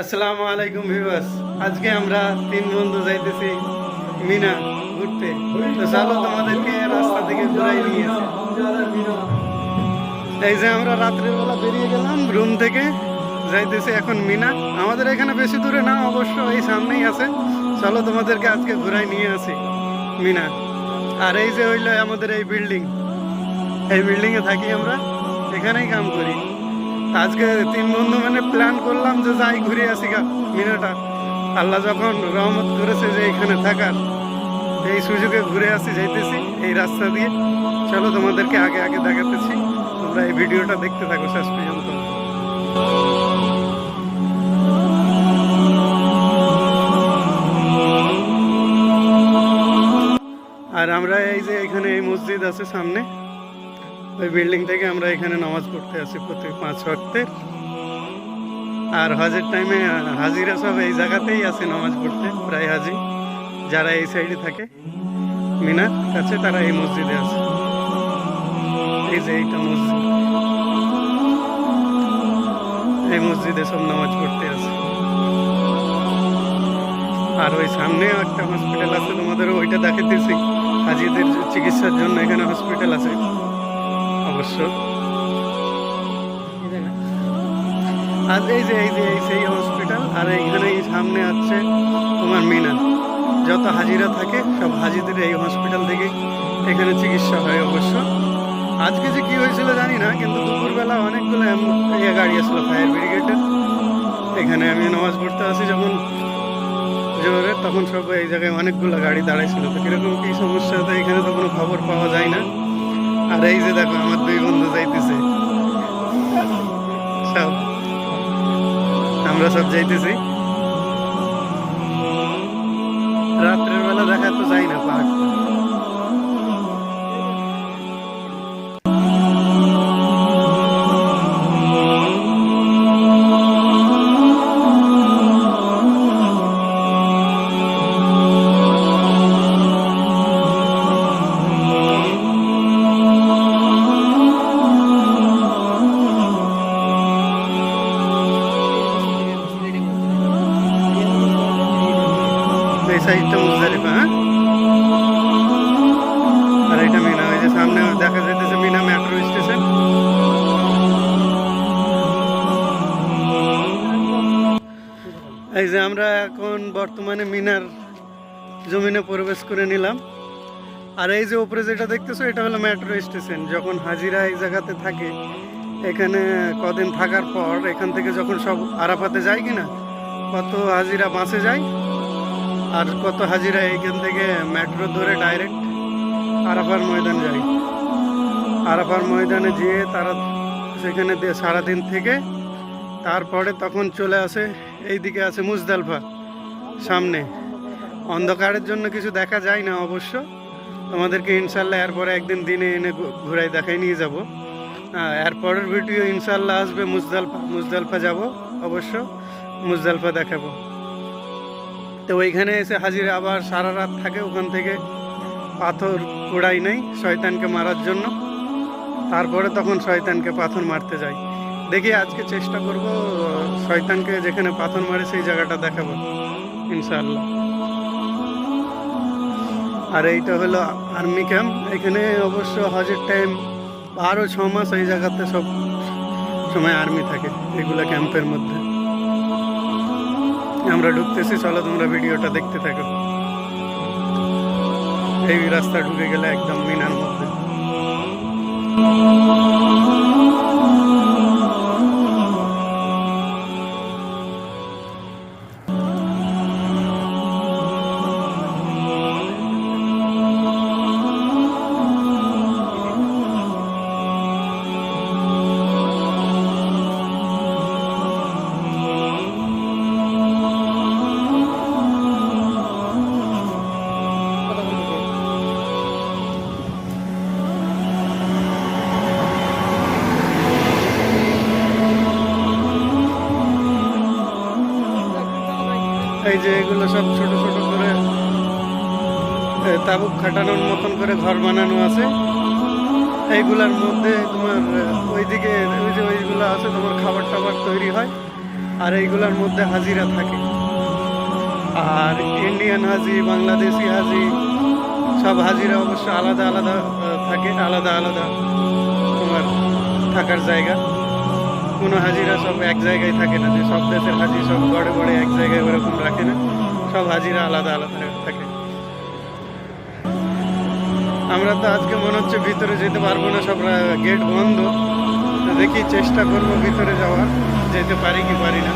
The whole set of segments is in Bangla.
আসসালামু আলাইকুম ভিউয়ার্স। আজকে আমরা তিন বন্ধু যাইতেছি মিনা ঘুরতে। তো চলো তোমাদেরকে রাস্তা থেকে ঘুরাই নিয়ে এই যে আমরা রাত্রিবেলা বেরিয়ে গেলাম রুম থেকে, যাইতেছি এখন মিনা। আমাদের এখানে বেশি দূরে না, অবশ্য এই সামনেই আছে। চলো তোমাদেরকে আজকে ঘুরাই নিয়ে আসি, মিনা। আর এই যে হইল আমাদের এই বিল্ডিং এই বিল্ডিংয়ে থাকি আমরা, এখানেই কাম করি। আজকে তিন বন্ধু মানে প্ল্যান করলাম যে যাই ঘুরে আসি গা, মিনাটা। আল্লাহ যখন রহমত করেছে যে এখানে থাকার, এই সুযোগে ঘুরে আসি, যাইতেছি এই রাস্তা দিয়ে। চলো তোমাদেরকে আগে আগে দেখাতেছি। তোমরা এই ভিডিওটা দেখতে থাকো শেষ পর্যন্ত। আর আমরা এই যে এখানে এই মসজিদ আছে সামনে ওই বিল্ডিং থেকে আমরা এখানে নামাজ পড়তে আসি প্রতি পাঁচ ওয়াক্তের আর হজের টাইমে হাজিরা সব এই জায়গাতেই আসে নামাজ পড়তে, প্রায় হাজি। যারা এই সাইডে থাকে, মিনার কাছে তারা এই মসজিদে আসে। এই যে এইটা মসজিদ। এই মসজিদে সব নামাজ পড়তে আছে আর ওই সামনেও একটা হসপিটাল আছে তোমাদের ওইটা দেখাতেছি হাজিদের চিকিৎসার জন্য এখানে হসপিটাল আছে। অবশ্য। আর এই যে এই যে, এই সেই হসপিটাল আর এইখানে এই সামনে আছে তোমার মিনা। যত হাজিরা থাকে, সব হাজিদের এই হসপিটাল থেকে এখানে চিকিৎসা হয় অবশ্য। আজকে যে কি হয়েছিল জানি না, কিন্তু দুপুরবেলা অনেকগুলো ইয়ে গাড়ি আসলো ফায়ার ব্রিগেডের এখানে আমি নামাজ পড়তে আসি যখন জোরে, তখন সব এই জায়গায় অনেকগুলো গাড়ি দাঁড়াইছিল। তো কীরকম কি সমস্যা, তো এখানে তো কোনো খবর পাওয়া যায় না। আর এই যে দেখো, আমার দুই বন্ধু যাইতেছে। সব। আমরা সব যাইতেছি। রাত্রের বেলা দেখা তো যাই না পাহাড়। এই মুজদালিফা হ্যাঁ? আর এটা মিনা ওই যে সামনে দেখা যাইতেছে মিনা মেট্রো স্টেশন। এই যে আমরা এখন বর্তমানে মিনার জমিনে প্রবেশ করে নিলাম। আর এই যে উপরে যেটা দেখতেছো, এটা হলো মেট্রো স্টেশন। যখন হাজিরা এই জায়গাতে থাকে, এখানে কদিন থাকার পর এখান থেকে যখন সব আরাফাতে যায় কিনা, কত হাজিরা বাসে যায় আর কত হাজিরা এইখান থেকে মেট্রো ধরে ডাইরেক্ট আরাফার ময়দান যাই আরাফার ময়দানে যেয়ে তারা সেখানে সারাদিন থেকে তারপরে তখন চলে আসে, এইদিকে আছে মুজদালফা, সামনে। অন্ধকারের জন্য কিছু দেখা যায় না অবশ্য। আমাদেরকে ইনশাল্লাহ এরপরে একদিন দিনে এনে ঘুরাই দেখাই নিয়ে যাব। এরপরের ভিডিও ইনশাল্লাহ আসবে মুজদালফা মুজদালফা যাব অবশ্য, মুজদালফা দেখাবো। তো ওইখানে এসে হাজির, আবার সারা রাত থাকে ওখান থেকে। পাথর উড়াই নেই শয়তানকে মারার জন্য। তারপরে তখন শয়তানকে পাথর মারতে যাই। দেখি আজকে চেষ্টা করব, শয়তানকে যেখানে পাথর মারে সেই জায়গাটা দেখাবো, ইনশাআল্লাহ। আর এইটা হলো আর্মি ক্যাম্প। এখানে অবশ্য হজের টাইম আরও ছ মাস এই জায়গাতে সব সময় আর্মি থাকে, এগুলো ক্যাম্পের মধ্যে। আমরা ঢুকতেছি চলো তোমরা ভিডিওটা দেখতে থাকো। এই রাস্তা ঢুকে গেলে একদম মিনার মধ্যে। এই যে এগুলো সব ছোট ছোট করে তাবুক খাটানোর মতন করে ঘর বানানো আছে। এইগুলার মধ্যে তোমার ওইদিকে ওই যে ওইগুলো আছে, তোমার খাবার টাবার তৈরি হয়, আর এইগুলোর মধ্যে হাজিরা থাকে। আর ইন্ডিয়ান হাজি, বাংলাদেশি হাজি, সব হাজিরা অবশ্য আলাদা আলাদা থাকে, আলাদা আলাদা তোমার থাকার জায়গা। কোনো হাজিরা সব এক জায়গায় থাকে না, যে সব দেশের হাজি সব গড়ে গড়ে এক জায়গায় ওরকম রাখে না, সব হাজিরা আলাদা আলাদা থাকে। আমরা তো আজকে মনে হচ্ছে ভিতরে যেতে পারব না সব গেট বন্ধ। দেখি চেষ্টা করব ভিতরে যাওয়ার, যেতে পারি কি পারি না।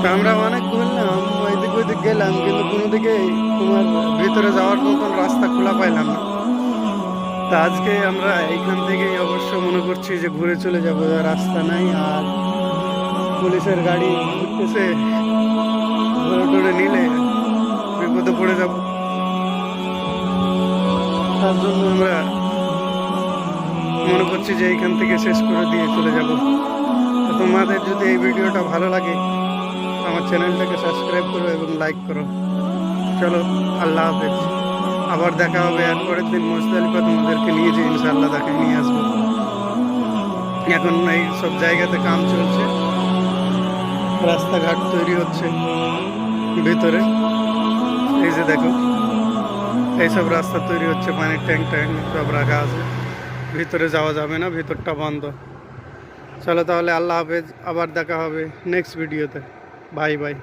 তো আমরা অনেক ঘুরলাম, ওইদিক ওইদিক গেলাম, কিন্তু কোনো দিকে তোমার ভিতরে যাওয়ার মতন রাস্তা খোলা পাইলাম না। তা আজকে আমরা এইখান থেকেই অবশ্য মনে করছি যে ঘুরে চলে যাব রাস্তা নাই, আর পুলিশের গাড়ি ঘুরতেছে ধরে নিলে বিপদে পড়ে যাব। তার জন্য আমরা মনে করছি যে এইখান থেকে শেষ করে দিয়ে চলে যাব। তোমাদের যদি এই ভিডিওটা ভালো লাগে, আমার চ্যানেলটাকে সাবস্ক্রাইব করো এবং লাইক করো। চলো, আল্লাহ হাফেজ। আবার দেখা হবে আর পরের দিন মোজদালিফা তোমাদেরকে নিয়ে যে ইনশাল্লাহ তাকে নিয়ে আসব। এখন এই সব জায়গাতে কাম চলছে। রাস্তাঘাট তৈরি হচ্ছে ভিতরে। এই যে দেখো, এইসব রাস্তা তৈরি হচ্ছে, পানির ট্যাঙ্ক ট্যাঙ্ক সব রাখা আছে। ভিতরে যাওয়া যাবে না, ভিতরটা বন্ধ। চলো তাহলে আল্লাহ হাফেজ, আবার দেখা হবে নেক্সট ভিডিওতে বাই বাই